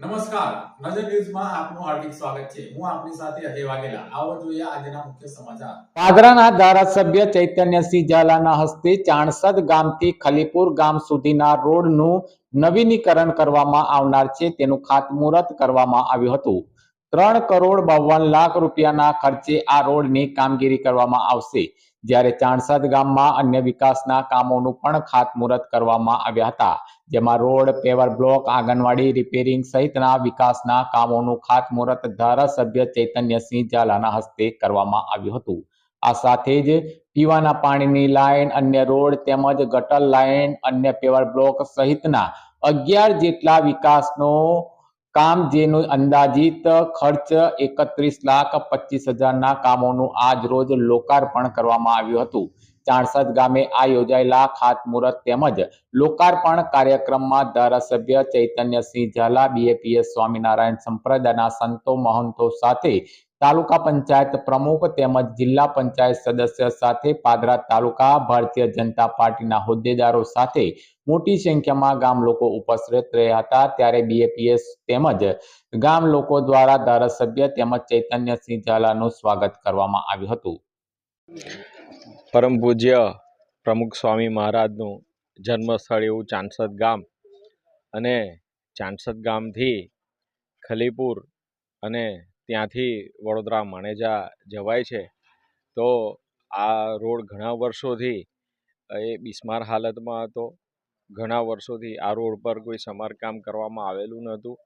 નમસ્કાર. નજર ન્યૂઝમાં આપનું હાર્દિક સ્વાગત છે. હું આપની સાથે અજય વાઘેલા. આવો જોઈએ આજના મુખ્ય સમાચાર. પાદરાના ધારાસભ્ય ચૈતન્યસિંહ ઝાલાના હસ્તે ચાણસદ ગામથી ખલીપુર ગામ સુધીના રોડનું નવીનીકરણ કરવામાં આવનાર છે. તેનું ખાતમુહૂર્ત કરવામાં આવ્યું હતું. ત્રણ કરોડ બાવન લાખ રૂપિયાના ખર્ચે આ રોડની કામગીરી કરવામાં આવશે. જ્યારે ચાણસદ ગામમાં અન્ય વિકાસના કામોનું પણ ખાતમુહૂર્ત કરવામાં આવ્યા હતા. જેમાં રોડ, પેવર બ્લોક, આંગણવાડી, રિપેરિંગ સહિતના વિકાસના કામોનું ખાતમુહૂર્ત ધારાસભ્ય ચૈતન્યસિંહ ઝાલાના હસ્તે કરવામાં આવ્યું હતું. આ સાથે જ પીવાના પાણીની લાઇન અન્ય રોડ તેમજ ગટર લાઇન અન્ય પેવર બ્લોક સહિતના અગિયાર જેટલા વિકાસનો કામ જેનું અંદાજિત ખર્ચ એકત્રીસ લાખ પચીસ હજારના કામોનું આજ રોજ લોકાર્પણ કરવામાં આવ્યું હતું. ચાણસદ ગામે આ યોજાયેલા ખાતમુહૂર્ત તેમજ લોકાર્પણ કાર્યક્રમમાં ધારાસભ્ય ચૈતન્યસિંહ ઝાલા બીએપીએસ સ્વામિનારાયણ સંપ્રદાયના સંતો મહંતો સાથે તાલુકા પંચાયત પ્રમુખ તેમજ જિલ્લા પંચાયત સદસ્ય સાથે પાદરા તાલુકા ભારતીય જનતા પાર્ટીના હોદ્દેદારો સાથે મોટી સંખ્યામાં ગામ લોકો ઉપસ્થિત રહ્યા હતા. ત્યારે બીએપીએસ તેમજ ગામ લોકો દ્વારા ધારાસભ્ય તેમજ ચૈતન્યસિંહ ઝાલાનું સ્વાગત કરવામાં આવ્યું હતું. પરમ પૂજ્ય પ્રમુખ સ્વામી મહારાજનું જન્મસ્થળ એવું ચાંસદ ગામ અને ચાંસદ ગામથી ખલીપુર અને ત્યાંથી વડોદરા માણેજા જવાય છે, તો આ રોડ ઘણા વર્ષોથી, એ બિસ્માર હાલતમાં હતો. ઘણા વર્ષોથી આ રોડ પર કોઈ સમારકામ કરવામાં આવેલું નહોતું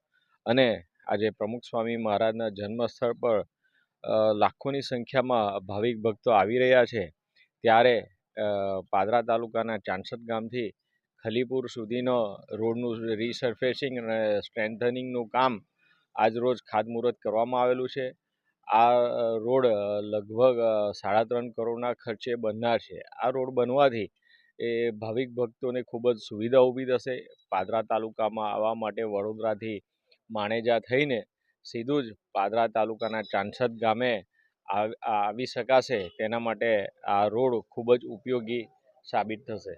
અને આજે પ્રમુખ સ્વામી મહારાજના જન્મસ્થળ પર લાખોની સંખ્યામાં ભાવિક ભક્તો આવી રહ્યા છે. ત્યારે પાદરા તાલુકાના ચાંસદ ગામથી ખલીપુર સુધીનો રોડનું રીસર્ફેસિંગ અને સ્ટ્રેન્થનિંગનું કામ આજરોજ ખાતમુહૂર્ત કરવામાં આવેલું છે. આ રોડ લગભગ સાડા ત્રણ કરોડના ખર્ચે બનનાર છે. આ રોડ બનવાથી એ ભાવિક ભક્તોને ખૂબ જ સુવિધા ઊભી થશે. પાદરા તાલુકામાં આવવા માટે વડોદરાથી માણેજા થઈને સીધું જ પાદરા તાલુકાના ચાંસદ ગામે આવ- શકાશે. તેના માટે આ રોડ ખૂબ જ ઉપયોગી સાબિત થશે.